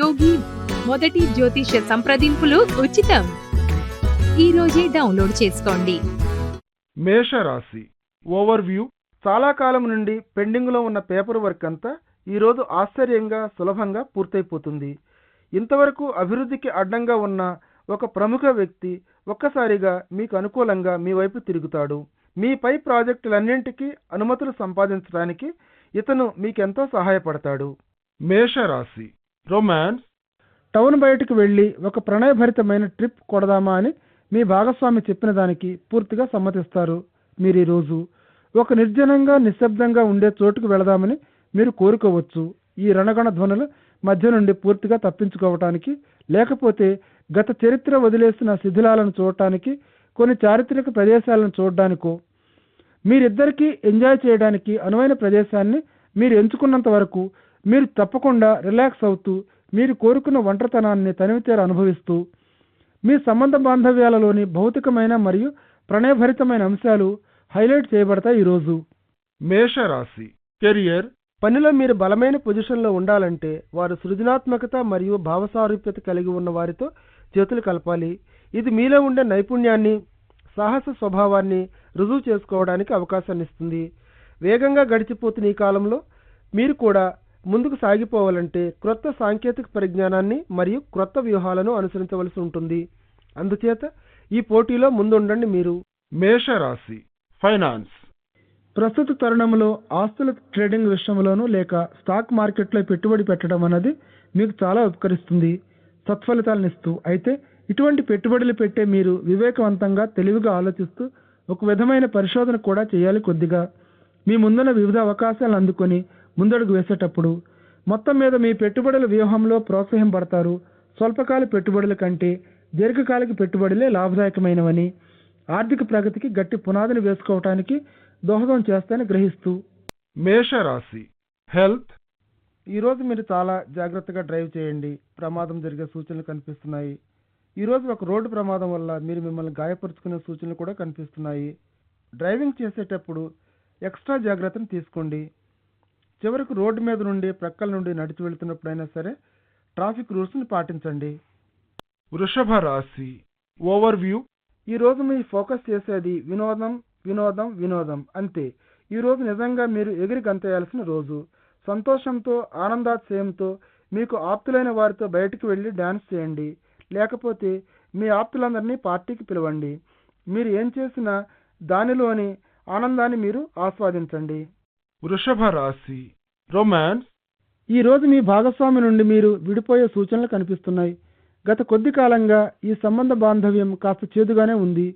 యోగి మొదటి జ్యోతిష సంప్రదింపులు ఉచితం. ఈ రోజే డౌన్లోడ్ చేసుకోండి. మేషరాశి ఓవర్వ్యూ. చాలా కాలం నుండి పెండింగ్లో ఉన్న పేపర్ వర్క్ అంతా ఈరోజు ఆశ్చర్యంగా సులభంగా పూర్తయిపోతుంది. ఇంతవరకు అభివృద్ధికి అడ్డంగా ఉన్న ఒక ప్రముఖ వ్యక్తి ఒక్కసారిగా మీకు అనుకూలంగా మీ వైపు తిరుగుతాడు. మీ పై ప్రాజెక్టులన్నింటికీ అనుమతులు సంపాదించడానికి ఇతను మీకెంతో సహాయపడతాడు. మేషరాశి రొమాన్స్ టౌన్ బయటకు వెళ్ళి ఒక ప్రణయభరితమైన ట్రిప్ కొడదామా అని మీ భాగస్వామి చెప్పిన దానికి పూర్తిగా సమ్మతిస్తారు మీరు ఈరోజు ఒక నిర్జనంగా నిశ్శబ్దంగా ఉండే చోటుకు వెళదామని మీరు కోరుకోవచ్చు. ఈ రణగణ ధ్వనుల మధ్య నుండి పూర్తిగా తప్పించుకోవటానికి లేకపోతే గత చరిత్ర వదిలేసిన శిథిలాలను చూడటానికి కొన్ని చారిత్రక ప్రదేశాలను చూడడానికో. మీరిద్దరికీ ఎంజాయ్ చేయడానికి అనువైన ప్రదేశాన్ని మీరు ఎంచుకున్నంత వరకు మీరు తప్పకుండా రిలాక్స్ అవుతూ మీరు కోరుకున్న ఒంటరితనాన్ని తనివితేర అనుభవిస్తూ మీ సంబంధ బాంధవ్యాలలోని భౌతికమైన మరియు ప్రణయభరితమైన అంశాలు హైలైట్ చేయబడతాయి ఈరోజు మేషరాశి. కెరియర్. పనిలో మీరు బలమైన పొజిషన్లో ఉండాలంటే వారు సృజనాత్మకత మరియు భావసారూప్యత కలిగి ఉన్న వారితో చేతులు కలపాలి. ఇది మీలో ఉండే నైపుణ్యాన్ని సాహస స్వభావాన్ని రుజువు చేసుకోవడానికి అవకాశాన్ని ఇస్తుంది. వేగంగా గడిచిపోతున్న ఈ కాలంలో మీరు కూడా ముందుకు సాగిపోవాలంటే క్రొత్త సాంకేతిక పరిజ్ఞానాన్ని మరియు క్రొత్త వ్యూహాలను అనుసరించవలసి ఉంటుంది. అందుచేత ఈ పోటీలో ముందుండండి మీరు. మేషరాశి ఫైనాన్స్. ప్రస్తుత తరుణంలో ఆస్తుల ట్రేడింగ్ విషయంలోనూ లేక స్టాక్ మార్కెట్లో పెట్టుబడి పెట్టడం అన్నది మీకు చాలా ఉపకరిస్తుంది. సత్ఫలితాలను ఇస్తూ అయితే ఇటువంటి పెట్టుబడులు పెట్టే మీరు వివేకవంతంగా తెలివిగా ఆలోచిస్తూ ఒక విధమైన పరిశోధన కూడా చేయాలి కొద్దిగా. మీ ముందున్న వివిధ అవకాశాలను అందుకొని ముందడుగు వేసేటప్పుడు మొత్తం మీద మీ పెట్టుబడుల వ్యూహంలో ప్రోత్సహింపడతారు స్వల్పకాల పెట్టుబడుల కంటే దీర్ఘకాలిక పెట్టుబడులే లాభదాయకమైనవని ఆర్థిక ప్రగతికి గట్టి పునాదిని వేసుకోవటానికి దోహదం చేస్తాయని గ్రహిస్తూ. మేషరాశి హెల్త్. ఈరోజు మీరు చాలా జాగ్రత్తగా డ్రైవ్ చేయండి. ప్రమాదం జరిగే సూచనలు కనిపిస్తున్నాయి. ఈరోజు ఒక రోడ్డు ప్రమాదం వల్ల మీరు మిమ్మల్ని గాయపరుచుకునే సూచనలు కూడా కనిపిస్తున్నాయి. డ్రైవింగ్ చేసేటప్పుడు ఎక్స్ట్రా జాగ్రత్తను తీసుకోండి. చివరకు రోడ్డు మీద నుండి ప్రక్కల నుండి నడిచి వెళ్తున్నప్పుడైనా సరే ట్రాఫిక్ రూల్స్ని పాటించండి. వృషభ రాశి ఓవర్వ్యూ. ఈరోజు మీ ఫోకస్ చేసేది వినోదం వినోదం వినోదం అంతే. ఈరోజు నిజంగా మీరు ఎగిరి గంతేయాల్సిన రోజు. సంతోషంతో ఆనందాశ్చయంతో మీకు ఆప్తులైన వారితో బయటికి వెళ్ళి డ్యాన్స్ చేయండి. లేకపోతే మీ ఆప్తులందరినీ పార్టీకి పిలవండి. మీరు ఏం చేసినా దానిలోని ఆనందాన్ని మీరు ఆస్వాదించండి. వృషభ రాశి రొమాన్స్. ఈ రోజు మీ భాగస్వామి నుండి మీరు విడిపోయే సూచనలు కనిపిస్తున్నాయి. గత కొద్ది కాలంగా ఈ సంబంధ బాంధవ్యం కాస్త చేదుగానే ఉంది.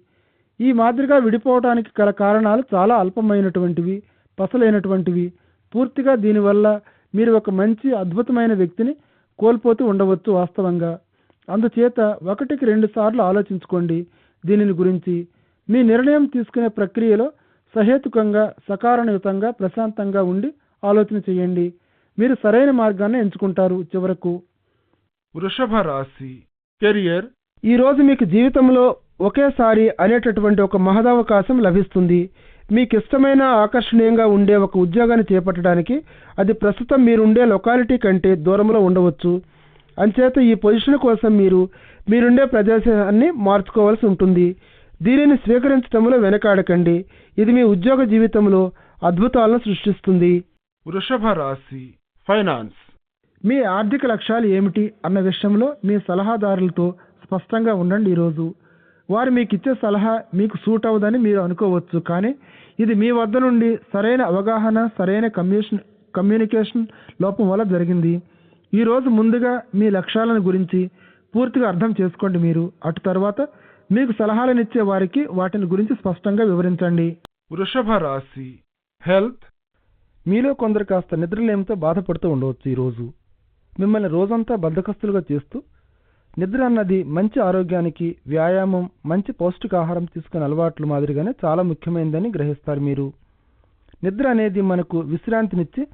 ఈ మాదిరిగా విడిపోవటానికి గల కారణాలు చాలా అల్పమైనటువంటివి పసలైనటువంటివి. పూర్తిగా దీనివల్ల మీరు ఒక మంచి అద్భుతమైన వ్యక్తిని కోల్పోతూ ఉండవచ్చు వాస్తవంగా. అందుచేత ఒకటికి రెండు సార్లు ఆలోచించుకోండి దీనిని గురించి. మీ నిర్ణయం తీసుకునే ప్రక్రియలో సహేతుకంగా సకారణయుతంగా ప్రశాంతంగా ఉండి ఆలోచన చేయండి. మీరు సరైన మార్గాన్ని ఎంచుకుంటారు చివరకు. వృషభ రాశి కెరియర్. ఈ రోజు మీకు జీవితంలో ఒకేసారి అనేటటువంటి ఒక మహదవకాశం లభిస్తుంది. మీకు ఇష్టమైన ఆకర్షణీయంగా ఉండే ఒక ఉద్యోగాన్ని చేపట్టడానికి అది ప్రస్తుతం మీరుండే లొకాలిటీ కంటే దూరంలో ఉండవచ్చు. అంచేత ఈ పొజిషన్ కోసం మీరు మీరుండే ప్రదేశాన్ని మార్చుకోవాల్సి ఉంటుంది. దీనిని స్వీకరించడంలో వెనకాడకండి. ఇది మీ ఉద్యోగ జీవితంలో అద్భుతాలను సృష్టిస్తుంది. వృషభ రాశి ఫైనాన్స్. మీ ఆర్థిక లక్ష్యాలు ఏమిటి అన్న విషయంలో మీ సలహాదారులతో స్పష్టంగా ఉండండి ఈరోజు. వారు మీకు ఇచ్చే సలహా మీకు సూట్ అవ్వదని మీరు అనుకోవచ్చు కానీ ఇది మీ వద్ద నుండి సరైన అవగాహన సరైన కమ్యూషన్ కమ్యూనికేషన్ లోపం వల్ల జరిగింది. ఈరోజు ముందుగా మీ లక్ష్యాలను గురించి పూర్తిగా అర్థం చేసుకోండి మీరు. అటు తర్వాత మీకు సలహాలనిచ్చే వారికి వాటిని గురించి స్పష్టంగా వివరించండి. వృషభ రాశి. హెల్త్. మీలో కొందరు కాస్త నిద్రలేమితో బాధపడుతూ ఉండవచ్చు ఈరోజు. మిమ్మల్ని రోజంతా బద్ధకస్తులుగా చేస్తూ నిద్ర అన్నది మంచి ఆరోగ్యానికి వ్యాయామం మంచి పౌష్టికాహారం తీసుకునే అలవాట్లు మాదిరిగానే చాలా ముఖ్యమైనదని గ్రహిస్తారు మీరు. నిద్ర అనేది మనకు విశ్రాంతినిచ్చి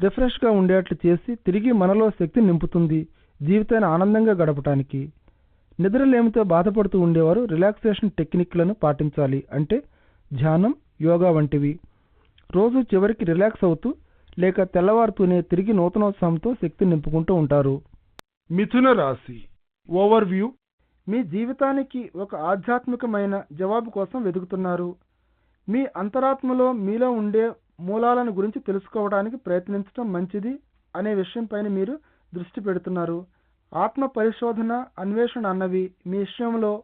రిఫ్రెష్గా ఉండేట్లు చేసి తిరిగి మనలో శక్తిని నింపుతుంది జీవితాన్ని ఆనందంగా గడపటానికి. నిద్రలేమితో బాధపడుతూ ఉండేవారు రిలాక్సేషన్ టెక్నిక్లను పాటించాలి. అంటే ధ్యానం యోగా వంటివి. రోజు చివరికి రిలాక్స్ అవుతూ లేక తెల్లవారుతూనే తిరిగి నూతనోత్సాహంతో శక్తిని నింపుకుంటూ ఉంటారు. మిథున రాశి. ఓవర్వ్యూ. మీ జీవితానికి ఒక ఆధ్యాత్మికమైన జవాబు కోసం వెతుకుతున్నారు. మీ అంతరాత్మలో మీలో ఉండే మూలాలను గురించి తెలుసుకోవడానికి ప్రయత్నించడం మంచిది అనే విషయంపైన మీరు దృష్టి పెడుతున్నారు. ఆత్మ పరిశోధన అన్వేషణ అన్నవి మీ విషయంలో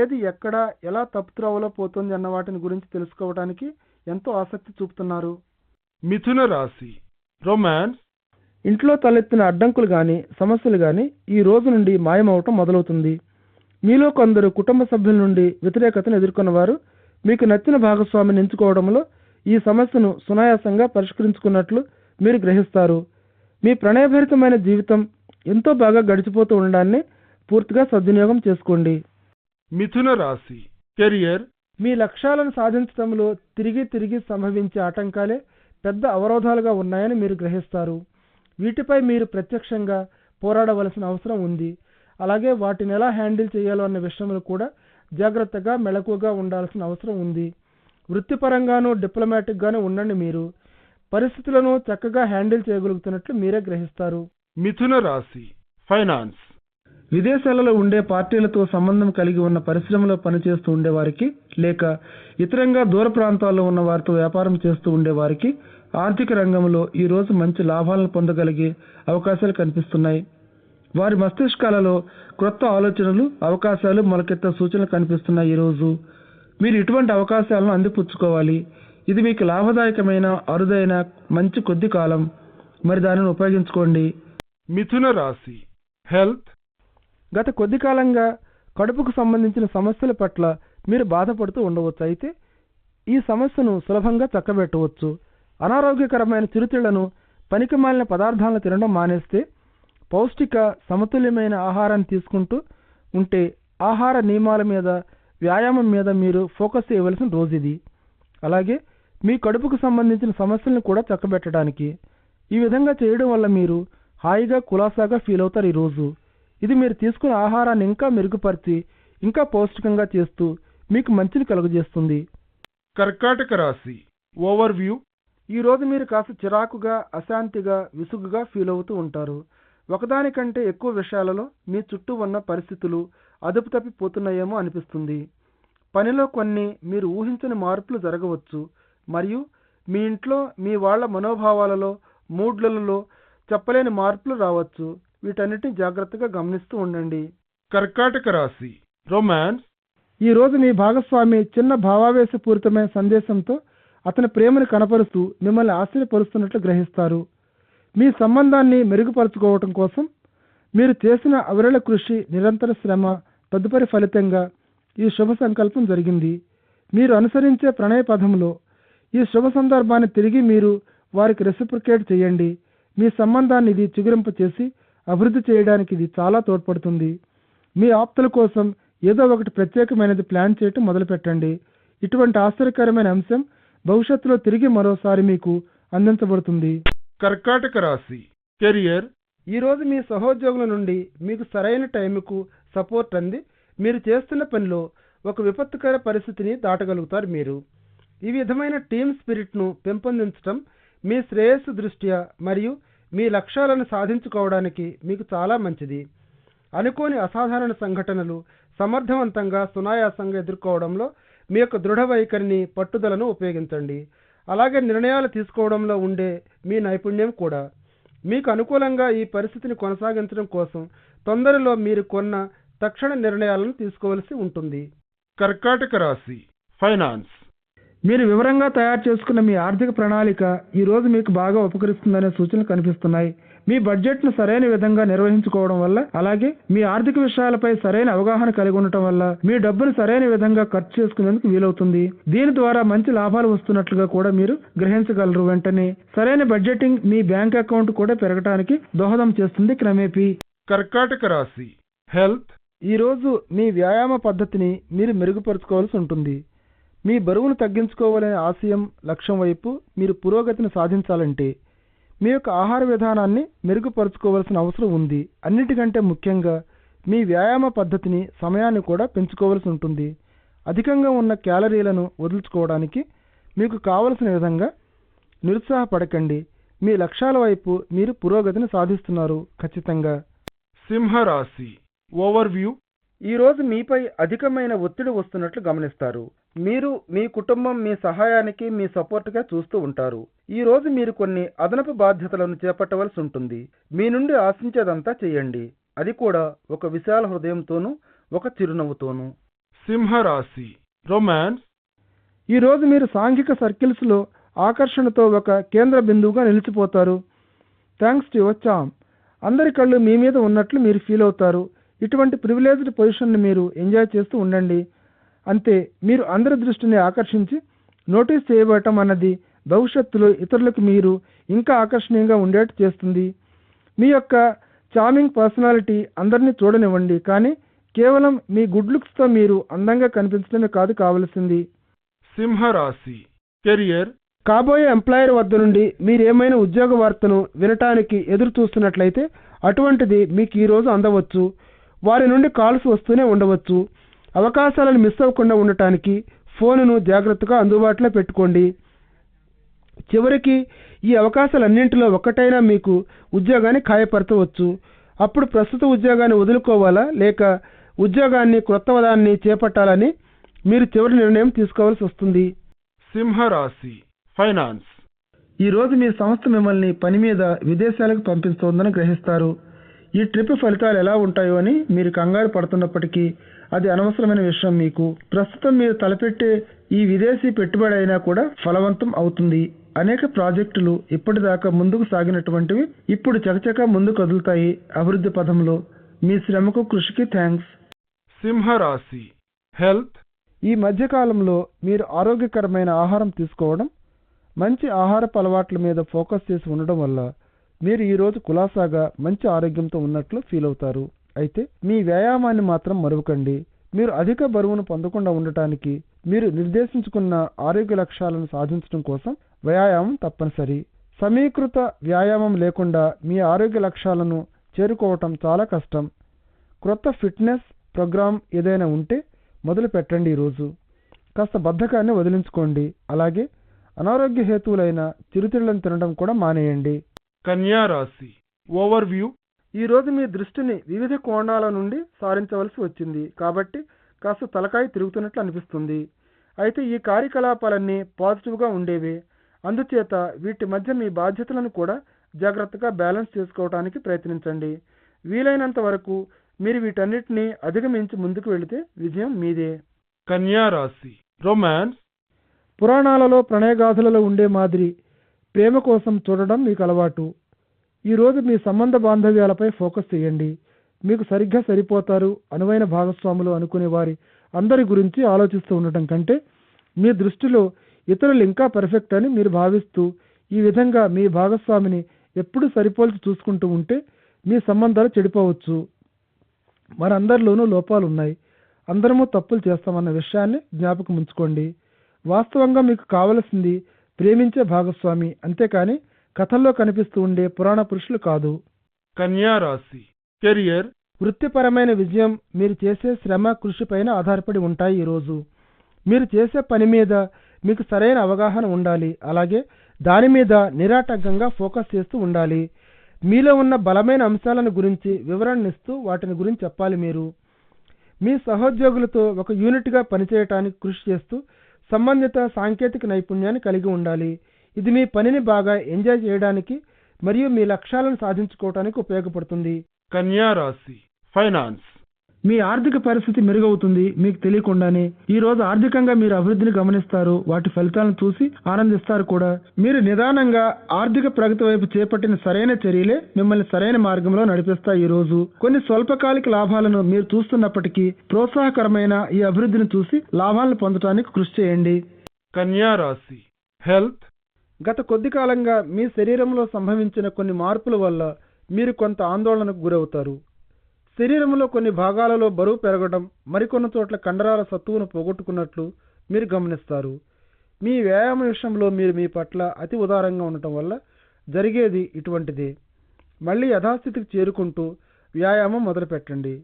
ఏది ఎక్కడ ఎలా తప్పుత్రోవలో పోతుంది అన్న వాటిని గురించి తెలుసుకోవడానికి ఎంతో ఆసక్తి చూపుతున్నారు. మిథున రాశి రొమాన్స్ ఇంట్లో తలెత్తిన అడ్డంకులు గాని సమస్యలు గాని ఈ రోజు నుండి మాయమవటం మొదలవుతుంది. మీలో కొందరు కుటుంబ సభ్యుల నుండి వ్యతిరేకతను ఎదుర్కొన్నవారు మీకు నచ్చిన భాగస్వామిని ఎంచుకోవడంలో ఈ సమస్యను సునాయాసంగా పరిష్కరించుకున్నట్లు మీరు గ్రహిస్తారు. మీ ప్రణయభరితమైన జీవితం ఎంతో బాగా గడిచిపోతూ ఉండడాన్ని పూర్తిగా సద్వినియోగం చేసుకోండి. మిథున రాశి. కెరియర్. మీ లక్ష్యాలను సాధించడంలో తిరిగి తిరిగి సంభవించే ఆటంకాలే పెద్ద అవరోధాలుగా ఉన్నాయని మీరు గ్రహిస్తారు. వీటిపై మీరు ప్రత్యక్షంగా పోరాడవలసిన అవసరం ఉంది. అలాగే వాటిని ఎలా హ్యాండిల్ చేయాలో అన్న విషయంలో కూడా జాగ్రత్తగా మెలకువగా ఉండాల్సిన అవసరం ఉంది. వృత్తిపరంగానూ డిప్లొమాటిక్గానూ ఉండండి మీరు. పరిస్థితులను చక్కగా హ్యాండిల్ చేయగలుగుతున్నట్లు మీరే గ్రహిస్తారు. మిథున రాశి. ఫైనాన్స్. విదేశాలలో ఉండే పార్టీలతో సంబంధం కలిగి ఉన్న పరిశ్రమలో పనిచేస్తూ ఉండేవారికి లేక ఇతరంగా దూర ప్రాంతాల్లో ఉన్న వారితో వ్యాపారం చేస్తూ ఉండేవారికి ఆర్థిక రంగంలో ఈ రోజు మంచి లాభాలను పొందగలిగే అవకాశాలు కనిపిస్తున్నాయి. వారి మస్తిష్కాలలో క్రొత్త ఆలోచనలు అవకాశాలు మొలకెత్త సూచనలు కనిపిస్తున్నాయి ఈ రోజు. మీరు ఇటువంటి అవకాశాలను అందిపుచ్చుకోవాలి. ఇది మీకు లాభదాయకమైన అరుదైన మంచి కొద్ది కాలం. మరి దానిని ఉపయోగించుకోండి. మిథున రాశి హెల్త్ గత కొద్ది కాలంగా కడుపుకు సంబంధించిన సమస్యల పట్ల మీరు బాధపడుతూ ఉండవచ్చు. అయితే ఈ సమస్యను సులభంగా చక్కబెట్టవచ్చు. అనారోగ్యకరమైన చిరుతిళ్ళను పనికిమాలిన పదార్థాలను తినడం మానేస్తే పౌష్టిక సమతుల్యమైన ఆహారాన్ని తీసుకుంటూ ఉంటే ఆహార నియమాల మీద వ్యాయామం మీద మీరు ఫోకస్ చేయవలసిన రోజు ఇది. అలాగే మీ కడుపుకు సంబంధించిన సమస్యలను కూడా చక్కబెట్టడానికి. ఈ విధంగా చేయడం వల్ల మీరు హాయిగా కులాసాగా ఫీల్ అవుతారు ఈ రోజు. ఇది మీరు తీసుకునే ఆహారాన్ని ఇంకా మెరుగుపరిచి ఇంకా పౌష్టికంగా చేస్తూ మీకు మంచిని కలుగజేస్తుంది. కర్కాటక రాశి ఓవర్వ్యూ. ఈ రోజు మీరు కాస్త చిరాకుగా అశాంతిగా విసుగుగా ఫీల్ అవుతూ ఉంటారు. ఒకదానికంటే ఎక్కువ విషయాలలో మీ చుట్టూ ఉన్న పరిస్థితులు అదుపు తప్పిపోతున్నాయేమో అనిపిస్తుంది. పనిలో కొన్ని మీరు ఊహించని మార్పులు జరగవచ్చు. మరియు మీ ఇంట్లో మీ వాళ్ళ మనోభావాలలో మూడ్లలో చెప్పలేని మార్పులు రావచ్చు. వీటన్నిటిని జాగ్రత్తగా గమనిస్తూ ఉండండి. కర్కాటక రాశి రొమాన్స్ ఈ రోజు మీ భాగస్వామి చిన్న భావావేశపూరితమైన సందేశంతో అతని ప్రేమను కనపరుస్తూ మిమ్మల్ని ఆశ్చర్యపరుస్తున్నట్లు గ్రహిస్తారు. మీ సంబంధాన్ని మెరుగుపరుచుకోవటం కోసం మీరు చేసిన అవిరళ కృషి నిరంతర శ్రమ తదుపరి ఫలితంగా ఈ శుభ సంకల్పం జరిగింది. మీరు అనుసరించే ప్రణయ పదంలో ఈ శుభ సందర్భాన్ని తిరిగి మీరు వారికి రెసిప్రికేట్ చేయండి. మీ సంబంధాన్ని ఇది చిగురింప చేసి అభివృద్ధి చేయడానికి ఇది చాలా తోడ్పడుతుంది. మీ ఆప్తుల కోసం ఏదో ఒకటి ప్రత్యేకమైనది ప్లాన్ చేయటం మొదలుపెట్టండి. ఇటువంటి ఆశ్చర్యకరమైన అంశం భవిష్యత్తులో తిరిగి మరోసారి మీకు అందించబడుతుంది. కర్కాటక రాశి. కెరియర్. ఈ రోజు మీ సహోద్యోగుల నుండి మీకు సరైన టైంకు సపోర్ట్ అంది. మీరు చేస్తున్న పనిలో ఒక విపత్తుకర పరిస్థితిని దాటగలుగుతారు మీరు. ఈ విధమైన టీమ్ స్పిరిట్ను పెంపొందించడం మీ శ్రేయస్సు దృష్ట్యా మరియు మీ లక్ష్యాలను సాధించుకోవడానికి మీకు చాలా మంచిది. అనుకోని అసాధారణ సంఘటనలు సమర్థవంతంగా సునాయాసంగా ఎదుర్కోవడంలో మీ యొక్క దృఢ వైఖరిని పట్టుదలను ఉపయోగించండి. అలాగే నిర్ణయాలు తీసుకోవడంలో ఉండే మీ నైపుణ్యం కూడా. మీకు అనుకూలంగా ఈ పరిస్థితిని కొనసాగించడం కోసం తొందరలో మీరు కొన్న తక్షణ నిర్ణయాలను తీసుకోవలసి ఉంటుంది. కర్కాటక రాశి ఫైనాన్స్. మీరు వివరంగా తయారు చేసుకున్న మీ ఆర్థిక ప్రణాళిక ఈ రోజు మీకు బాగా ఉపకరిస్తుందనే సూచనలు కనిపిస్తున్నాయి. మీ బడ్జెట్ను సరైన విధంగా నిర్వహించుకోవడం వల్ల అలాగే మీ ఆర్థిక విషయాలపై సరైన అవగాహన కలిగి ఉండటం వల్ల మీ డబ్బును సరైన విధంగా ఖర్చు చేసుకునేందుకు వీలవుతుంది. దీని ద్వారా మంచి లాభాలు వస్తున్నట్లుగా కూడా మీరు గ్రహించగలరు. వెంటనే సరైన బడ్జెటింగ్ మీ బ్యాంక్ అకౌంట్ కూడా పెరగడానికి దోహదం చేస్తుంది క్రమేపీ. కర్కాటక రాశి. హెల్త్. ఈ రోజు మీ వ్యాయామ పద్ధతిని మీరు మెరుగుపరుచుకోవాల్సి ఉంటుంది. మీ బరువును తగ్గించుకోవాలనే ఆశయం లక్ష్యం వైపు మీరు పురోగతిని సాధించాలంటే మీ యొక్క ఆహార విధానాన్ని మెరుగుపరుచుకోవాల్సిన అవసరం ఉంది. అన్నిటికంటే ముఖ్యంగా మీ వ్యాయామ పద్ధతిని సమయాన్ని కూడా పెంచుకోవాల్సి ఉంటుంది. అధికంగా ఉన్న క్యాలరీలను వదులుచుకోవడానికి మీకు కావలసిన విధంగా నిరుత్సాహపడకండి. మీ లక్ష్యాల వైపు మీరు పురోగతిని సాధిస్తున్నారు. ఖచ్చితంగా. సింహరాశి. ఓవర్వ్యూ. ఈరోజు మీపై అధికమైన ఒత్తిడి వస్తున్నట్లు గమనిస్తారు. మీరు మీ కుటుంబం మీ సహాయానికి మీ సపోర్ట్గా చూస్తూ ఉంటారు. ఈ రోజు మీరు కొన్ని అదనపు బాధ్యతలను చేపట్టవలసి ఉంటుంది. మీ నుండి ఆశించేదంతా చేయండి. అది కూడా ఒక విశాల హృదయంతోనూ ఒక చిరునవ్వుతోనూ. సింహరాశి రొమాన్స్ ఈ రోజు మీరు సాంఘిక సర్కిల్స్లో ఆకర్షణతో ఒక కేంద్ర బిందువుగా నిలిచిపోతారు. థ్యాంక్స్ టు చామ్ అందరి కళ్ళు మీ మీద ఉన్నట్లు మీరు ఫీల్ అవుతారు. ఇటువంటి ప్రివిలేజ్డ్ పొజిషన్ని మీరు ఎంజాయ్ చేస్తూ ఉండండి. అంతే మీరు అందరి దృష్టిని ఆకర్షించి నోటీస్ చేయబడటం అన్నది భవిష్యత్తులో ఇతరులకు మీరు ఇంకా ఆకర్షణీయంగా ఉండేట్టు చేస్తుంది. మీ యొక్క చామింగ్ పర్సనాలిటీ అందరినీ చూడనివ్వండి కానీ కేవలం మీ గుడ్ లుక్స్తో మీరు అందంగా కనిపించడమే కాదు కావలసింది. సింహరాశి కెరియర్. కాబోయే ఎంప్లాయర్ వద్ద నుండి మీరేమైనా ఉద్యోగ వార్తను వినటానికి ఎదురు చూస్తున్నట్లయితే అటువంటిది మీకు ఈ రోజు అందవచ్చు. వారి నుండి కాల్స్ వస్తూనే ఉండవచ్చు. అవకాశాలను మిస్ అవ్వకుండా ఉండటానికి ఫోనును జాగ్రత్తగా అందుబాటులో పెట్టుకోండి. చివరికి ఈ అవకాశాలన్నింటిలో ఒక్కటైనా మీకు ఉద్యోగాన్ని ఖాయపరచవచ్చు. అప్పుడు ప్రస్తుత ఉద్యోగాన్ని వదులుకోవాలా? లేక ఉద్యోగాన్ని క్రొత్త దాన్ని చేపట్టాలని మీరు చివరి నిర్ణయం తీసుకోవాల్సి వస్తుంది. సింహరాశి ఫైనాన్స్. ఈ రోజు మీ సంస్థ మిమ్మల్ని పని మీద విదేశాలకు పంపిస్తోందని గ్రహిస్తారు. ఈ ట్రిప్ ఫలితాలు ఎలా ఉంటాయో అని మీరు కంగారు పడుతున్నప్పటికీ అది అనవసరమైన విషయం మీకు. ప్రస్తుతం మీరు తలపెట్టే ఈ విదేశీ పెట్టుబడి అయినా కూడా ఫలవంతం అవుతుంది. అనేక ప్రాజెక్టులు ఇప్పటిదాకా ముందుకు సాగినటువంటివి ఇప్పుడు చకచకా ముందుకు కదులుతాయి అభివృద్ధి పథంలో. మీ శ్రమకు కృషికి థ్యాంక్స్ సింహరాశి. హెల్త్. ఈ మధ్యకాలంలో మీరు ఆరోగ్యకరమైన ఆహారం తీసుకోవడం మంచి ఆహారపు అలవాట్ల మీద ఫోకస్ చేసి ఉండడం వల్ల మీరు ఈ రోజు కులాసాగా మంచి ఆరోగ్యంతో ఉన్నట్లు ఫీల్ అవుతారు. అయితే మీ వ్యాయామాన్ని మాత్రం మరువకండి. మీరు అధిక బరువును పొందకుండా ఉండటానికి మీరు నిర్దేశించుకున్న ఆరోగ్య లక్ష్యాలను సాధించడం కోసం వ్యాయామం తప్పనిసరి. సమీకృత వ్యాయామం లేకుండా మీ ఆరోగ్య లక్ష్యాలను చేరుకోవటం చాలా కష్టం. క్రొత్త ఫిట్నెస్ ప్రోగ్రామ్ ఏదైనా ఉంటే మొదలు పెట్టండి ఈరోజు. కాస్త బద్ధకాన్ని వదిలించుకోండి. అలాగే అనారోగ్య హేతువులైన చిరుతిళ్ళను తినడం కూడా మానేయండి. కన్యా రాశి. ఓవర్వ్యూ ఈ రోజు మీ దృష్టిని వివిధ కోణాల నుండి సారించవలసి వచ్చింది. కాబట్టి కాస్త తలకాయ తిరుగుతున్నట్లు అనిపిస్తుంది. అయితే ఈ కార్యకలాపాలన్నీ పాజిటివ్గా ఉండేవే. అందుచేత వీటి మధ్య మీ బాధ్యతలను కూడా జాగ్రత్తగా బ్యాలెన్స్ చేసుకోవడానికి ప్రయత్నించండి. వీలైనంత వరకు మీరు వీటన్నిటిని అధిగమించి ముందుకు వెళితే విజయం మీదే. కన్యా రాశి. రొమాన్స్. పురాణాలలో ప్రణయగాథలలో ఉండే మాదిరి ప్రేమ కోసం చూడడం మీకు అలవాటు. ఈరోజు మీ సంబంధ బాంధవ్యాలపై ఫోకస్ చేయండి. మీకు సరిగ్గా సరిపోతారు అనువైన భాగస్వాములు అనుకునే వారి అందరి గురించి ఆలోచిస్తూ ఉండటం కంటే మీ దృష్టిలో ఇతరులు ఇంకా పర్ఫెక్ట్ అని మీరు భావిస్తూ ఈ విధంగా మీ భాగస్వామిని ఎప్పుడు సరిపోల్చి చూసుకుంటూ ఉంటే మీ సంబంధాలు చెడిపోవచ్చు. మనందరిలోనూ లోపాలు ఉన్నాయి అందరము తప్పులు చేస్తామన్న విషయాన్ని జ్ఞాపకం ఉంచుకోండి. వాస్తవంగా మీకు కావలసింది ప్రేమించే భాగస్వామి అంతేకాని కథల్లో కనిపిస్తూ ఉండే పురాణ పురుషులు కాదు. కన్యా రాశి. కెరియర్. వృత్తిపరమైన విజయం మీరు చేసే శ్రమ కృషిపైన ఆధారపడి ఉంటాయి ఈరోజు మీరు చేసే పని మీద మీకు సరైన అవగాహన ఉండాలి. అలాగే దాని మీద నిరాటంకంగా ఫోకస్ చేస్తూ ఉండాలి. మీలో ఉన్న బలమైన అంశాలను గురించి వివరణనిస్తూ వాటిని గురించి చెప్పాలి మీరు. మీ సహోద్యోగులతో ఒక యూనిట్గా పనిచేయటానికి కృషి చేస్తూ సంబంధిత సాంకేతిక నైపుణ్యాన్ని కలిగి ఉండాలి. ఇది మీ పనిని బాగా ఎంజాయ్ చేయడానికి మరియు మీ లక్ష్యాలను సాధించుకోవడానికి ఉపయోగపడుతుంది. కన్యా రాశి ఫైనాన్స్. మీ ఆర్థిక పరిస్థితి మెరుగవుతుంది మీకు తెలియకుండానే. ఈ రోజు ఆర్థికంగా మీరు అభివృద్ధిని గమనిస్తారు వాటి ఫలితాలను చూసి ఆనందిస్తారు కూడా. మీరు నిదానంగా ఆర్థిక ప్రగతి వైపు చేపట్టిన సరైన చర్యలే మిమ్మల్ని సరైన మార్గంలో నడిపిస్తాయి ఈ రోజు. కొన్ని స్వల్పకాలిక లాభాలను మీరు చూస్తున్నప్పటికీ ప్రోత్సాహకరమైన ఈ అభివృద్ధిని చూసి లాభాలను పొందడానికి కృషి చేయండి. కన్యా రాశి హెల్త్. గత కొద్ది కాలంగా మీ శరీరంలో సంభవించిన కొన్ని మార్పుల వల్ల మీరు కొంత ఆందోళనకు గురవుతారు. శరీరంలో కొన్ని భాగాలలో బరువు పెరగడం మరికొన్ని చోట్ల కండరాల సత్తువును పోగొట్టుకున్నట్లు మీరు గమనిస్తారు. మీ వ్యాయామం విషయంలో మీరు మీ పట్ల అతి ఉదారంగా ఉండటం వల్ల జరిగేది ఇటువంటిదే. మళ్ళీ యథాస్థితికి చేరుకుంటూ వ్యాయామం మొదలుపెట్టండి.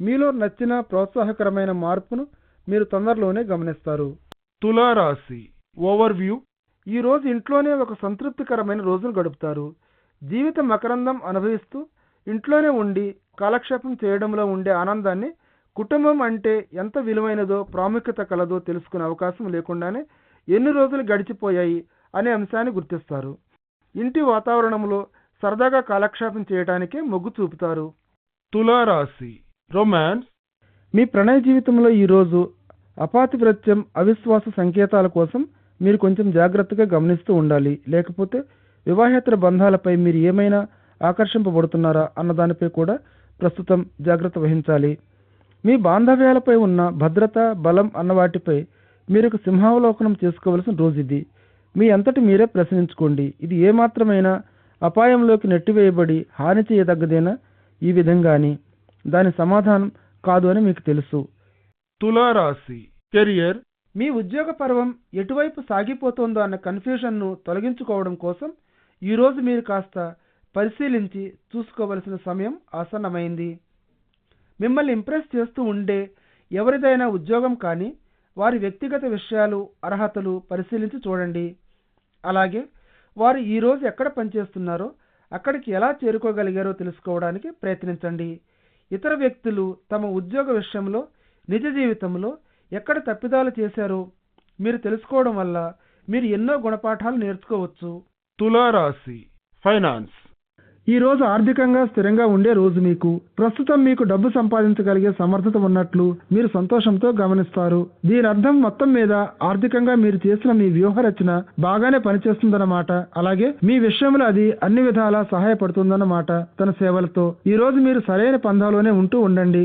మీలో నచ్చిన ప్రోత్సాహకరమైన మార్పును మీరు తొందరలోనే గమనిస్తారు. తులారాశి. ఓవర్వ్యూ. ఈ రోజు ఇంట్లోనే ఒక సంతృప్తికరమైన రోజును గడుపుతారు. జీవిత మకరందం అనుభవిస్తూ ఇంట్లోనే ఉండి కాలక్షేపం చేయడంలో ఉండే ఆనందాన్ని కుటుంబం అంటే ఎంత విలువైనదో ప్రాముఖ్యత కలదో తెలుసుకునే అవకాశం లేకుండానే ఎన్ని రోజులు గడిచిపోయాయి అనే అంశాన్ని గుర్తిస్తారు. ఇంటి వాతావరణంలో సరదాగా కాలక్షేపం చేయడానికే మొగ్గు చూపుతారు. తులారాశి రొమాన్స్ మీ ప్రణయ జీవితంలో ఈరోజు అపాతివ్రత్యం అవిశ్వాస సంకేతాల కోసం మీరు కొంచెం జాగ్రత్తగా గమనిస్తూ ఉండాలి. లేకపోతే వివాహేతర బంధాలపై మీరు ఏమైనా ఆకర్షింపబడుతున్నారా అన్న దానిపై కూడా ప్రస్తుతం జాగ్రత్త వహించాలి. మీ బాంధవ్యాలపై ఉన్న భద్రత బలం అన్న వాటిపై మీరు ఒక సింహావలోకనం చేసుకోవలసిన రోజు ఇది. మీ అంతటి మీరే ప్రశ్నించుకోండి. ఇది ఏమాత్రమైనా అపాయంలోకి నెట్టివేయబడి హాని చేయదగ్గదేనా? ఈ విధంగాని. దాని సమాధానం కాదు అని మీకు తెలుసు. తులారాశి. కెరియర్ మీ ఉద్యోగ పర్వం ఎటువైపు సాగిపోతుందో అన్న కన్ఫ్యూషన్ను తొలగించుకోవడం కోసం ఈరోజు మీరు కాస్త పరిశీలించి చూసుకోవలసిన సమయం ఆసన్నమైంది. మిమ్మల్ని ఇంప్రెస్ చేస్తూ ఉండే ఎవరిదైనా ఉద్యోగం కానీ వారి వ్యక్తిగత విషయాలు అర్హతలు పరిశీలించి చూడండి. అలాగే వారు ఈరోజు ఎక్కడ పనిచేస్తున్నారో అక్కడికి ఎలా చేరుకోగలిగారో తెలుసుకోవడానికి ప్రయత్నించండి. ఇతర వ్యక్తులు తమ ఉద్యోగ విషయంలో నిజ జీవితంలో ఎక్కడ తప్పిదాలు చేశారో మీరు తెలుసుకోవడం వల్ల మీరు ఎన్నో గుణపాఠాలు నేర్చుకోవచ్చు. తులారాశి ఫైనాన్స్. ఈ రోజు ఆర్థికంగా స్థిరంగా ఉండే రోజు మీకు. ప్రస్తుతం మీకు డబ్బు సంపాదించగలిగే సమర్థత ఉన్నట్లు మీరు సంతోషంతో గమనిస్తారు. దీని అర్థం మొత్తం మీద ఆర్థికంగా మీరు చేసిన మీ వ్యూహ రచన బాగానే పనిచేస్తుందన్నమాట. అలాగే మీ విషయంలో అది అన్ని విధాలా సహాయపడుతుందన్నమాట తన సేవలతో. ఈ రోజు మీరు సరైన పందాలోనే ఉంటూ ఉండండి.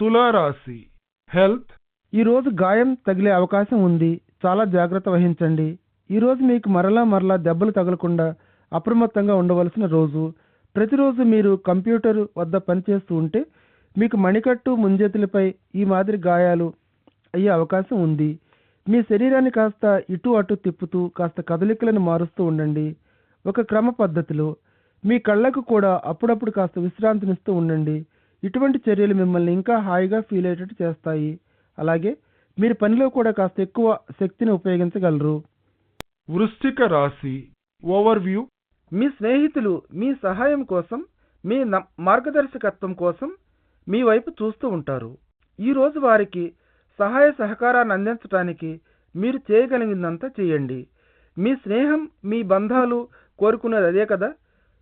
తులారాశి హెల్త్ ఈ రోజు గాయం తగిలే అవకాశం ఉంది. చాలా జాగ్రత్త వహించండి. ఈరోజు మీకు మరలా మరలా దెబ్బలు తగలకుండా అప్రమత్తంగా ఉండవలసిన రోజు. ప్రతిరోజు మీరు కంప్యూటర్ వద్ద పనిచేస్తూ ఉంటే మీకు మణికట్టు ముంజేతులపై ఈ మాదిరి గాయాలు అయ్యే అవకాశం ఉంది. మీ శరీరాన్ని కాస్త ఇటు అటు తిప్పుతూ కాస్త కదలికలను మారుస్తూ ఉండండి. ఒక క్రమ పద్ధతిలో మీ కళ్ళకు కూడా అప్పుడప్పుడు కాస్త విశ్రాంతినిస్తూ ఉండండి. ఇటువంటి చర్యలు మిమ్మల్ని ఇంకా హాయిగా ఫీల్ అయ్యేటట్టు చేస్తాయి. అలాగే మీరు పనిలో కూడా కాస్త ఎక్కువ శక్తిని ఉపయోగించగలరు. వృశ్చిక రాశి ఓవర్వ్యూ. మీ స్నేహితులు మీ సహాయం కోసం మీ మార్గదర్శకత్వం కోసం మీ వైపు చూస్తూ ఉంటారు. ఈ రోజు వారికి సహాయ సహకారాన్ని అందించడానికి మీరు చేయగలిగిందంతా చేయండి. మీ స్నేహం మీ బంధాలు కోరుకునేది అదే కదా?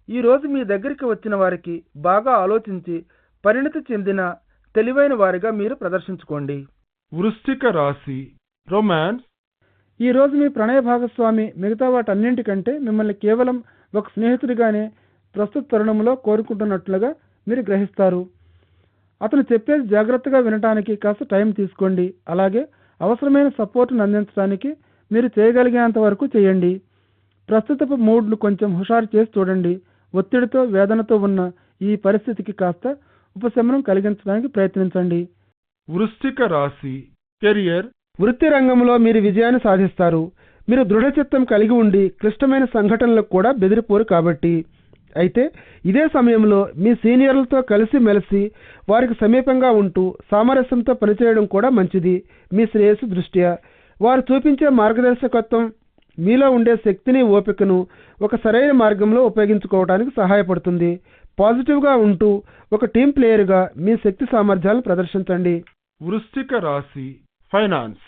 ఈ రోజు మీ దగ్గరికి వచ్చిన వారికి బాగా ఆలోచించి పరిణతి చెందిన తెలివైన వారిగా మీరు ప్రదర్శించుకోండి. వృశ్చిక రాశి రొమాన్స్ ఈ రోజు మీ ప్రణయ భాగస్వామి మిగతా వాటన్నింటికంటే మిమ్మల్ని కేవలం ఒక స్నేహితుడిగానే ప్రస్తుత తరుణంలో కోరుకుంటున్నట్లుగా మీరు గ్రహిస్తారు. అతను చెప్పేది జాగ్రత్తగా వినటానికి కాస్త టైం తీసుకోండి. అలాగే అవసరమైన సపోర్ట్ను అందించడానికి మీరు చేయగలిగేంత వరకు చేయండి. ప్రస్తుతపు మూడ్ను కొంచెం హుషారు చేసి చూడండి. ఒత్తిడితో వేదనతో ఉన్న ఈ పరిస్థితికి కాస్త ఉపశమనం కలిగించడానికి ప్రయత్నించండి. వృశ్చిక రాశి కెరియర్. వృత్తి రంగంలో మీరు విజయాన్ని సాధిస్తారు. మీరు దృఢచిత్తం కలిగి ఉండి క్లిష్టమైన సంఘటనలకు కూడా బెదిరిపోరు కాబట్టి. అయితే ఇదే సమయంలో మీ సీనియర్లతో కలిసి మెలిసి వారికి సమీపంగా ఉంటూ సామరస్యంతో పనిచేయడం కూడా మంచిది. మీ శ్రేయస్సు దృష్ట్యా. వారు చూపించే మార్గదర్శకత్వం మీలో ఉండే శక్తిని ఓపికను ఒక సరైన మార్గంలో ఉపయోగించుకోవడానికి సహాయపడుతుంది. పాజిటివ్గా ఉంటూ ఒక టీం ప్లేయర్గా మీ శక్తి సామర్థ్యాలను ప్రదర్శించండి. వృశ్చిక రాశి ఫైనాన్స్.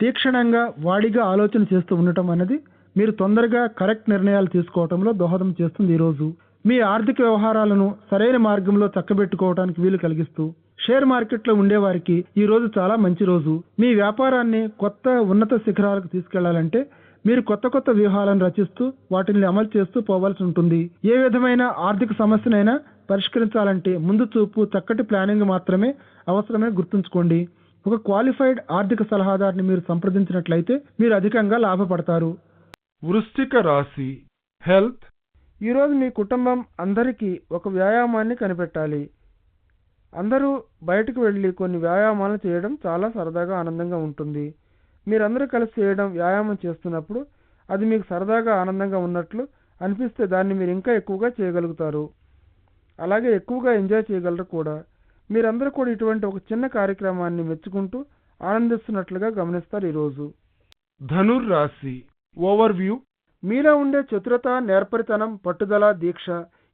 తీక్షణంగా వాడిగా ఆలోచన చేస్తూ ఉండటం అనేది మీరు తొందరగా కరెక్ట్ నిర్ణయాలు తీసుకోవడంలో దోహదం చేస్తుంది ఈరోజు. మీ ఆర్థిక వ్యవహారాలను సరైన మార్గంలో చక్కబెట్టుకోవడానికి వీలు కలిగిస్తూ షేర్ మార్కెట్లో ఉండేవారికి ఈ రోజు చాలా మంచి రోజు. మీ వ్యాపారాన్ని కొత్త ఉన్నత శిఖరాలకు తీసుకెళ్ళాలంటే మీరు కొత్త కొత్త వ్యూహాలను రచిస్తూ వాటిని అమలు చేస్తూ పోవాల్సి ఉంటుంది. ఏ విధమైన ఆర్థిక సమస్యనైనా పరిష్కరించాలంటే ముందు చూపు చక్కటి ప్లానింగ్ మాత్రమే అవసరమే గుర్తుంచుకోండి. ఒక క్వాలిఫైడ్ ఆర్థిక సలహాదారుని మీరు సంప్రదించినట్లయితే మీరు అధికంగా లాభపడతారు. వృశ్చిక రాశి హెల్త్. ఈరోజు మీ కుటుంబం అందరికీ ఒక వ్యాయామాన్ని కనిపెట్టాలి. అందరూ బయటకు వెళ్ళి కొన్ని వ్యాయామాలు చేయడం చాలా సరదాగా ఆనందంగా ఉంటుంది. మీరందరూ కలిసి చేయడం వ్యాయామం చేస్తున్నప్పుడు అది మీకు సరదాగా ఆనందంగా ఉన్నట్లు అనిపిస్తే దాన్ని మీరు ఇంకా ఎక్కువగా చేయగలుగుతారు. అలాగే ఎక్కువగా ఎంజాయ్ చేయగలరు కూడా. మీరందరూ కూడా ఇటువంటి ఒక చిన్న కార్యక్రమాన్ని మెచ్చుకుంటూ ఆనందిస్తున్నట్లుగా గమనిస్తారు ఈరోజు. ధనుర్ రాశి ఓవర్వ్యూ మీలో ఉండే చతురత నేర్పరితనం పట్టుదల దీక్ష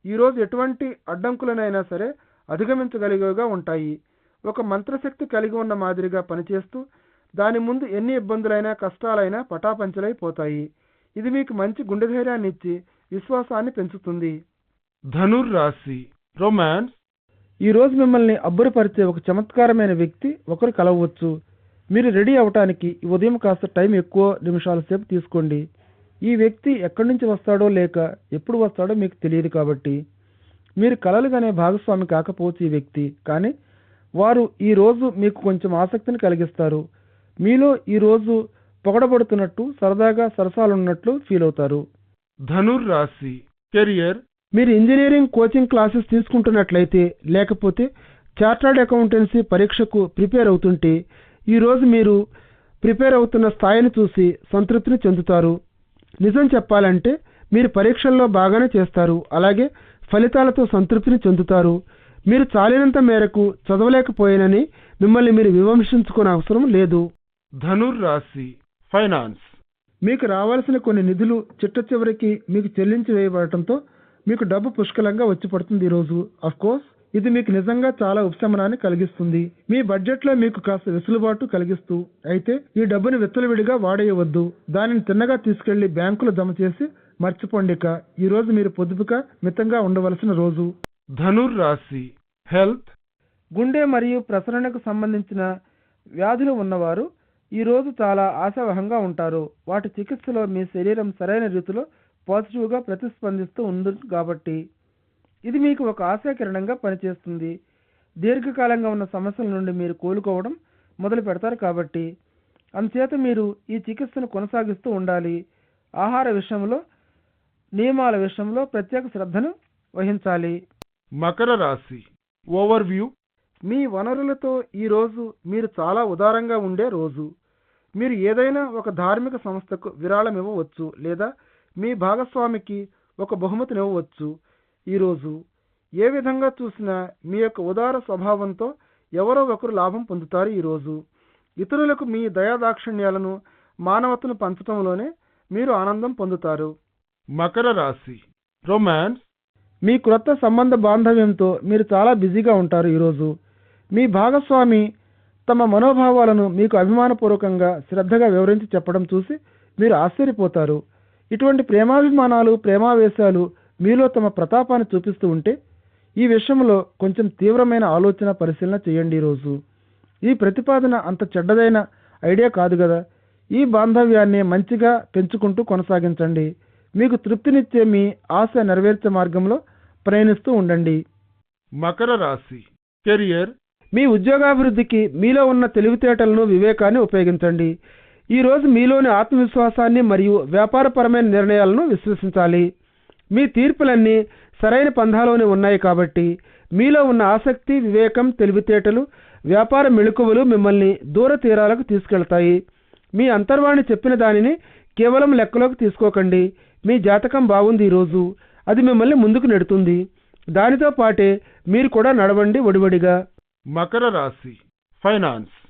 ఈరోజు ఎటువంటి అడ్డంకులనైనా సరే అధిగమించగలిగేవిగా ఉంటాయి. ఒక మంత్రశక్తి కలిగి ఉన్న మాదిరిగా పనిచేస్తూ దాని ముందు ఎన్ని ఇబ్బందులైనా కష్టాలైనా పటాపంచలైపోతాయి. ఇది మీకు మంచి గుండె ధైర్యాన్ని ఇచ్చి విశ్వాసాన్ని పెంచుతుంది. ధనుర్ రాశి రొమాన్స్ ఈ రోజు మిమ్మల్ని అబ్బురపరిచే ఒక చమత్కారమైన వ్యక్తి ఒకరు కలవచ్చు మీరు రెడీ అవటానికి ఈ ఉదయం కాస్త టైం ఎక్కువ నిమిషాల సేపు తీసుకోండి. ఈ వ్యక్తి ఎక్కడి నుంచి వస్తాడో లేక ఎప్పుడు వస్తాడో మీకు తెలియదు కాబట్టి. మీరు కలలుగానే భాగస్వామి కాకపోవచ్చు ఈ వ్యక్తి. కానీ వారు ఈ రోజు మీకు కొంచెం ఆసక్తిని కలిగిస్తారు. మీలో ఈ రోజు పొగడబడుతున్నట్టు సరదాగా సరసాలున్నట్లు ఫీల్ అవుతారు. ధనుర్ రాశి కెరియర్ మీరు ఇంజనీరింగ్ కోచింగ్ క్లాసెస్ తీసుకుంటున్నట్లయితే లేకపోతే చార్టర్డ్ అకౌంటెన్సీ పరీక్షకు ప్రిపేర్ అవుతుంటే ఈ రోజు మీరు ప్రిపేర్ అవుతున్న స్థాయిని చూసి సంతృప్తిని చెందుతారు. నిజం చెప్పాలంటే మీరు పరీక్షల్లో బాగానే చేస్తారు. అలాగే ఫలితాలతో సంతృప్తిని చెందుతారు. మీరు చాలినంత మేరకు చదవలేకపోయానని మిమ్మల్ని మీరు విమర్శించుకునే అవసరం లేదు. ధనుర్ రాశి ఫైనాన్స్. మీకు రావాల్సిన కొన్ని నిధులు చిట్ట చివరికి మీకు చెల్లించి వేయబడటంతో మీకు డబ్బు పుష్కలంగా వచ్చి పడుతుంది ఈరోజు కోర్స్ ఇది మీకు నిజంగా చాలా ఉపశమనాన్ని కలిగిస్తుంది. మీ బడ్జెట్లో మీకు కాస్త వెసులుబాటు కలిగిస్తూ అయితే ఈ డబ్బుని విత్తలవిడిగా వాడేయవద్దు. దానిని తిన్నగా తీసుకెళ్ళి బ్యాంకులో జమ చేసి మర్చిపోండిక. ఈ రోజు మీరు పొదుపుగా మితంగా ఉండవలసిన రోజు. ధనుర్ రాశి హెల్త్. గుండె మరియు ప్రసరణకు సంబంధించిన వ్యాధులు ఉన్నవారు ఈ రోజు చాలా ఆశావహంగా ఉంటారు. వాటి చికిత్సలో మీ శరీరం సరైన రీతిలో పాజిటివ్గా ప్రతిస్పందిస్తూ ఉంది కాబట్టి ఇది మీకు ఒక ఆశాకిరణంగా పనిచేస్తుంది. దీర్ఘకాలంగా ఉన్న సమస్యల నుండి మీరు కోలుకోవడం మొదలు పెడతారు కాబట్టి అందుచేత మీరు ఈ చికిత్సను కొనసాగిస్తూ ఉండాలి. ఆహార విషయంలో నియమాల విషయంలో ప్రత్యేక శ్రద్ధను వహించాలి. మకర రాశి ఓవర్వ్యూ. మీ వనరులతో ఈ రోజు మీరు చాలా ఉదారంగా ఉండే రోజు. మీరు ఏదైనా ఒక ధార్మిక సంస్థకు విరాళం ఇవ్వవచ్చు లేదా మీ భాగస్వామికి ఒక బహుమతినివ్వవచ్చు ఈరోజు ఏ విధంగా చూసినా మీ యొక్క ఉదార స్వభావంతో ఎవరో ఒకరు లాభం పొందుతారు ఈరోజు. ఇతరులకు మీ దయాదాక్షిణ్యాలను మానవతను పంచటంలోనే మీరు ఆనందం పొందుతారు. మకర రాశి రొమాన్స్ మీ క్రొత్త సంబంధ బాంధవ్యంతో మీరు చాలా బిజీగా ఉంటారు ఈరోజు. మీ భాగస్వామి తమ మనోభావాలను మీకు అభిమానపూర్వకంగా శ్రద్ధగా వివరించి చెప్పడం చూసి మీరు ఆశ్చర్యపోతారు. ఇటువంటి ప్రేమాభిమానాలు ప్రేమావేశాలు మీలో తమ ప్రతాపాన్ని చూపిస్తూ ఉంటే ఈ విషయంలో కొంచెం తీవ్రమైన ఆలోచన పరిశీలన చేయండి ఈరోజు. ఈ ప్రతిపాదన అంత చెడ్డదైన ఐడియా కాదు కదా. ఈ బాంధవ్యాన్ని మంచిగా పెంచుకుంటూ కొనసాగించండి. మీకు తృప్తినిచ్చే మీ ఆశ నెరవేర్చే మార్గంలో ప్రయాణిస్తూ ఉండండి. మకర రాశి. కెరియర్. మీ ఉద్యోగాభివృద్ధికి మీలో ఉన్న తెలివితేటలను వివేకాన్ని ఉపయోగించండి. ఈ రోజు మీలోని ఆత్మవిశ్వాసాన్ని మరియు వ్యాపారపరమైన నిర్ణయాలను విశ్వసించాలి మీ తీర్పులన్నీ సరైన పంధాలోనే ఉన్నాయి కాబట్టి మీలో ఉన్న ఆసక్తి వివేకం తెలివితేటలు వ్యాపార మెళుకువలు మిమ్మల్ని దూర తీరాలకు తీసుకెళ్తాయి. మీ అంతర్వాణి చెప్పిన దానిని కేవలం లెక్కలోకి తీసుకోకండి. మీ జాతకం బాగుంది ఈరోజు అది మిమ్మల్ని ముందుకు నెడుతుంది. దానితో పాటే మీరు కూడా నడవండి ఒడివడిగా. మకర రాశి. ఫైనాన్స్.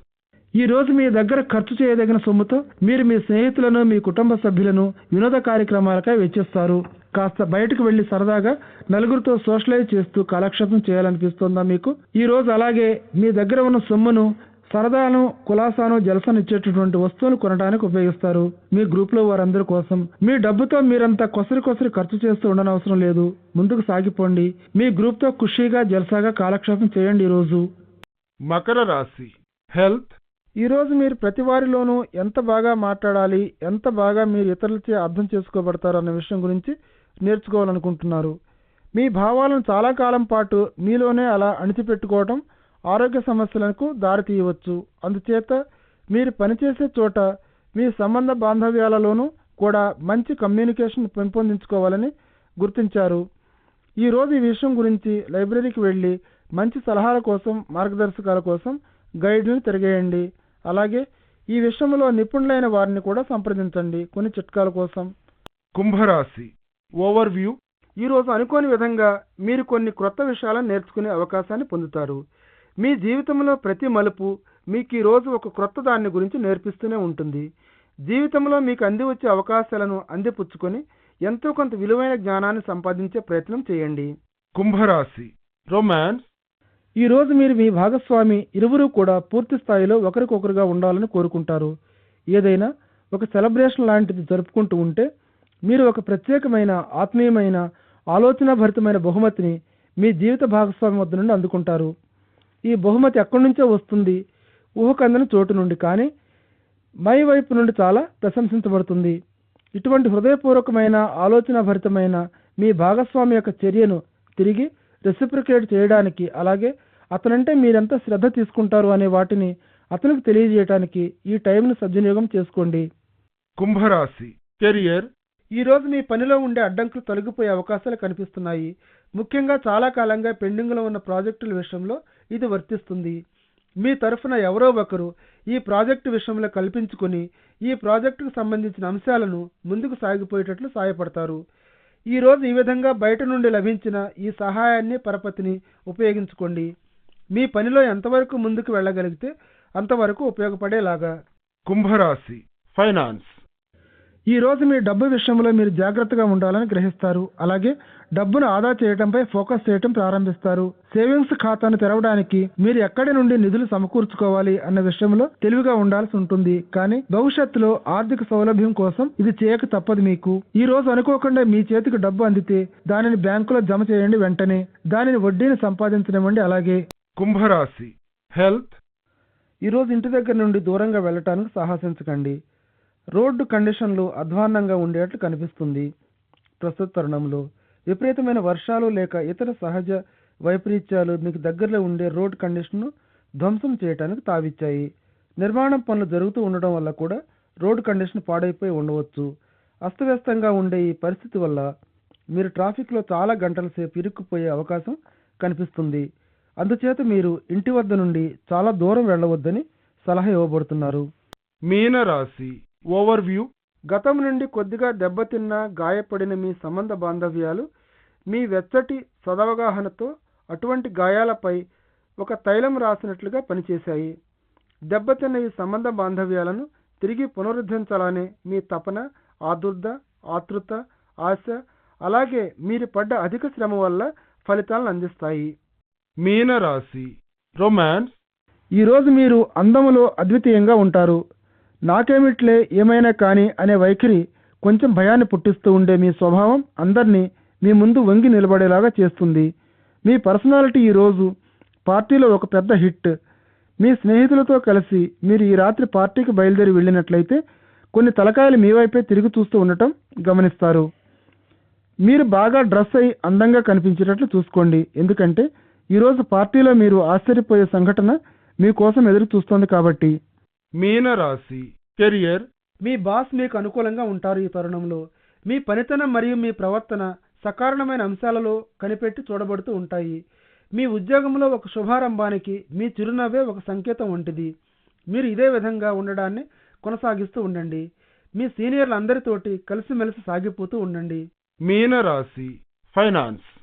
ఈ రోజు మీ దగ్గర ఖర్చు చేయదగిన సొమ్ముతో మీరు మీ స్నేహితులను మీ కుటుంబ సభ్యులను వినోద కార్యక్రమాలకై వెచ్చిస్తారు. కాస్త బయటకు వెళ్ళి సరదాగా నలుగురితో సోషలైజ్ చేస్తూ కాలక్షేపం చేయాలనిపిస్తోందా మీకు? ఈ రోజు అలాగే మీ దగ్గర ఉన్న సొమ్మును సరదాను కులాసాను జలసాను ఇచ్చేటటువంటి వస్తువులు కొనడానికి ఉపయోగిస్తారు. మీ గ్రూప్లో వారందరి కోసం. మీ డబ్బుతో మీరంతా కొసరి కొసరి ఖర్చు చేస్తూ ఉండనవసరం లేదు. ముందుకు సాగిపోండి. మీ గ్రూప్తో ఖుషీగా జలసాగా కాలక్షేపం చేయండి ఈ రోజు. మకర రాశి. హెల్త్ ఈరోజు మీరు ప్రతి వారిలోనూ ఎంత బాగా మాట్లాడాలి ఎంత బాగా మీరు ఇతరులచే అర్థం చేసుకోబడతారు అన్న విషయం గురించి నేర్చుకోవాలనుకుంటున్నారు. మీ భావాలను చాలా కాలం పాటు మీలోనే అలా అణిచిపెట్టుకోవడం ఆరోగ్య సమస్యలకు దారితీయవచ్చు. అందుచేత మీరు పనిచేసే చోట మీ సంబంధ బాంధవ్యాలలోనూ కూడా మంచి కమ్యూనికేషన్ పెంపొందించుకోవాలని గుర్తించారు. ఈరోజు ఈ విషయం గురించి లైబ్రరీకి వెళ్ళి మంచి సలహాల కోసం మార్గదర్శకాల కోసం గైడ్ను తిరగేయండి. అలాగే ఈ విషయంలో నిపుణులైన వారిని కూడా సంప్రదించండి. కొన్ని చిట్కాల కోసం. కుంభరాశి. ఓవర్వ్యూ. ఈరోజు అనుకోని విధంగా మీరు కొన్ని క్రొత్త విషయాలను నేర్చుకునే అవకాశాన్ని పొందుతారు. మీ జీవితంలో ప్రతి మలుపు మీకు ఈ రోజు ఒక క్రొత్త దాన్ని గురించి నేర్పిస్తూనే ఉంటుంది. జీవితంలో మీకు అంది వచ్చే అవకాశాలను అందిపుచ్చుకొని ఎంతో కొంత విలువైన జ్ఞానాన్ని సంపాదించే ప్రయత్నం చేయండి. కుంభరాశి. రొమాన్స్. ఈ రోజు మీరు మీ భాగస్వామి ఇరువురు కూడా పూర్తి స్థాయిలో ఒకరికొకరుగా ఉండాలని కోరుకుంటారు. ఏదైనా ఒక సెలబ్రేషన్ లాంటిది జరుపుకుంటూ ఉంటే మీరు ఒక ప్రత్యేకమైన ఆత్మీయమైన ఆలోచనాభరితమైన బహుమతిని మీ జీవిత భాగస్వామి వద్ద నుండి అందుకుంటారు. ఈ బహుమతి ఎక్కడి నుంచో వస్తుంది? ఊహకందని చోటు నుండి కానీ మై వైపు నుండి చాలా ప్రశంసించబడుతుంది. ఇటువంటి హృదయపూర్వకమైన ఆలోచనాభరితమైన మీ భాగస్వామి యొక్క చర్యను తిరిగి రెసిప్రికేట్ చేయడానికి అలాగే అతనంటే మీరెంత శ్రద్ధ తీసుకుంటారు అనే వాటిని అతనికి తెలియజేయటానికి ఈ టైంను సద్వినియోగం చేసుకోండి. కుంభరాశి. కెరియర్. ఈ రోజు మీ పనిలో ఉండే అడ్డంకులు తొలగిపోయే అవకాశాలు కనిపిస్తున్నాయి. ముఖ్యంగా చాలా కాలంగా పెండింగ్లో ఉన్న ప్రాజెక్టుల విషయంలో ఇది వర్తిస్తుంది. మీ తరఫున ఎవరో ఒకరు ఈ ప్రాజెక్టు విషయంలో కల్పించుకుని ఈ ప్రాజెక్టుకు సంబంధించిన అంశాలను ముందుకు సాగిపోయేటట్లు సహాయపడతారు ఈ రోజు ఈ విధంగా బయట నుండి లభించిన ఈ సహాయాన్ని పరపతిని ఉపయోగించుకోండి. మీ పనిలో ఎంతవరకు ముందుకు వెళ్ళగలిగితే అంతవరకు ఉపయోగపడేలాగా. కుంభరాశి ఫైనాన్స్. ఈ రోజు మీ డబ్బు విషయంలో మీరు జాగ్రత్తగా ఉండాలని గ్రహిస్తారు. అలాగే డబ్బును ఆదా చేయడంపై ఫోకస్ చేయడం ప్రారంభిస్తారు. సేవింగ్స్ ఖాతాను తెరవడానికి మీరు ఎక్కడి నుండి నిధులు సమకూర్చుకోవాలి అన్న విషయంలో తెలివిగా ఉండాల్సి ఉంటుంది. కానీ భవిష్యత్తులో ఆర్థిక సౌలభ్యం కోసం ఇది చేయక తప్పదు మీకు. ఈ రోజు అనుకోకుండా మీ చేతికి డబ్బు అందితే దానిని బ్యాంకులో జమ చేయండి వెంటనే. దానిని వడ్డీని సంపాదించనివ్వండి అలాగే. కుంభరాశి. హెల్త్? ఈరోజు ఇంటి దగ్గర నుండి దూరంగా వెళ్ళటానికి సాహసించకండి. రోడ్డు కండిషన్లు అధ్వాన్నంగా ఉండేట్లు కనిపిస్తుంది. ప్రస్తుత తరుణంలో విపరీతమైన వర్షాలు లేక ఇతర సహజ వైపరీత్యాలు మీకు దగ్గరలో ఉండే రోడ్ కండిషన్ను ధ్వంసం చేయడానికి తావిచ్చాయి. నిర్మాణం పనులు జరుగుతూ ఉండడం వల్ల కూడా రోడ్ కండిషన్ పాడైపోయి ఉండవచ్చు. అస్తవ్యస్తంగా ఉండే ఈ పరిస్థితి వల్ల మీరు ట్రాఫిక్లో చాలా గంటల సేపు ఇరుక్కుపోయే అవకాశం కనిపిస్తుంది. అందుచేత మీరు ఇంటి వద్ద నుండి చాలా దూరం వెళ్ళవద్దని సలహా ఇవ్వబడుతున్నారు. మీనరాశి ఓవర్వ్యూ. గతం నుండి కొద్దిగా దెబ్బతిన్న గాయపడిన మీ సంబంధ బాంధవ్యాలు మీ వెచ్చటి సదవగాహనతో అటువంటి గాయాలపై ఒక తైలం రాసినట్లుగా పనిచేశాయి. దెబ్బతిన్న ఈ సంబంధ బాంధవ్యాలను తిరిగి పునరుద్ధరించాలనే మీ తపన ఆదుర్ద ఆతృత ఆశ అలాగే మీరు పడ్డ అధిక శ్రమ వల్ల ఫలితాలను అందిస్తాయి. మీనరాశి. రొమాన్స్. ఈరోజు మీరు అందములో అద్వితీయంగా ఉంటారు. నాకేమిట్లే ఏమైనా కానీ అనే వైఖరి కొంచెం భయాన్ని పుట్టిస్తూ ఉండే మీ స్వభావం అందరినీ మీ ముందు వంగి నిలబడేలాగా చేస్తుంది. మీ పర్సనాలిటీ ఈరోజు పార్టీలో ఒక పెద్ద హిట్. మీ స్నేహితులతో కలిసి మీరు ఈ రాత్రి పార్టీకి బయలుదేరి వెళ్ళినట్లయితే కొన్ని తలకాయలు మీ వైపే తిరిగి చూస్తూ ఉండటం గమనిస్తారు. మీరు బాగా డ్రెస్ అయి అందంగా కనిపించేటట్లు చూసుకోండి. ఎందుకంటే ఈరోజు పార్టీలో మీరు ఆశ్చర్యపోయే సంఘటన మీకోసం ఎదురు చూస్తోంది కాబట్టి. మీనరాశి. కెరియర్. మీ బాస్ మీకు అనుకూలంగా ఉంటారు ఈ తరుణంలో. మీ పనితనం మరియు మీ ప్రవర్తన సకారణమైన అంశాలలో కనిపెట్టి చూడబడుతూ ఉంటాయి. మీ ఉద్యోగంలో ఒక శుభారంభానికి మీ చిరునవ్వే ఒక సంకేతం వంటిది. మీరు ఇదే విధంగా ఉండడాన్ని కొనసాగిస్తూ ఉండండి. మీ సీనియర్లందరితోటి కలిసిమెలిసి సాగిపోతూ ఉండండి. మీనరాశి. ఫైనాన్స్.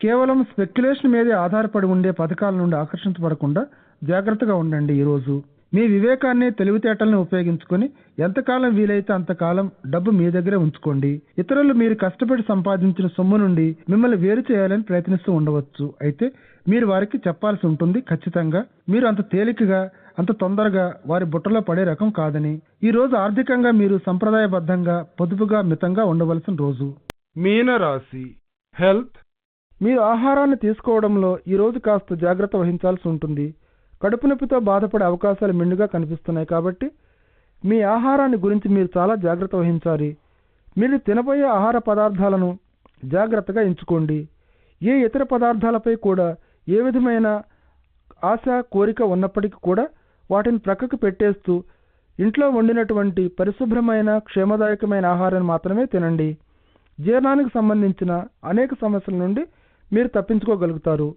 కేవలం స్పెక్యులేషన్ మీదే ఆధారపడి ఉండే పథకాల నుండి ఆకర్షించబడకుండా జాగ్రత్తగా ఉండండి ఈరోజు. మీ వివేకాన్ని తెలివితేటలను ఉపయోగించుకొని ఎంతకాలం వీలైతే అంతకాలం డబ్బు మీ దగ్గరే ఉంచుకోండి. ఇతరులు మీరు కష్టపడి సంపాదించిన సొమ్ము నుండి మిమ్మల్ని వేరు చేయాలని ప్రయత్నిస్తూ ఉండవచ్చు. అయితే మీరు వారికి చెప్పాల్సి ఉంటుంది ఖచ్చితంగా. మీరు అంత తేలికగా అంత తొందరగా వారి బుట్టలో పడే రకం కాదని. ఈ రోజు ఆర్థికంగా మీరు సంప్రదాయబద్ధంగా పొదుపుగా మితంగా ఉండవలసిన రోజు. మీనరాశి హెల్త్ మీరు ఆహారాన్ని తీసుకోవడంలో ఈరోజు కాస్త జాగ్రత్త వహించాల్సి ఉంటుంది. కడుపు నొప్పితో బాధపడే అవకాశాలు మెండుగా కనిపిస్తున్నాయి కాబట్టి మీ ఆహారాన్ని గురించి మీరు చాలా జాగ్రత్త వహించాలి. మీరు తినబోయే ఆహార పదార్థాలను జాగ్రత్తగా ఎంచుకోండి. ఏ ఇతర పదార్థాలపై కూడా ఏ విధమైన ఆశ కోరిక ఉన్నప్పటికీ కూడా వాటిని ప్రక్కకు పెట్టేస్తూ ఇంట్లో వండినటువంటి పరిశుభ్రమైన క్షేమదాయకమైన ఆహారాన్ని మాత్రమే తినండి. జీర్ణానికి సంబంధించిన అనేక సమస్యల నుండి మీరు తప్పించుకోగలుగుతారు.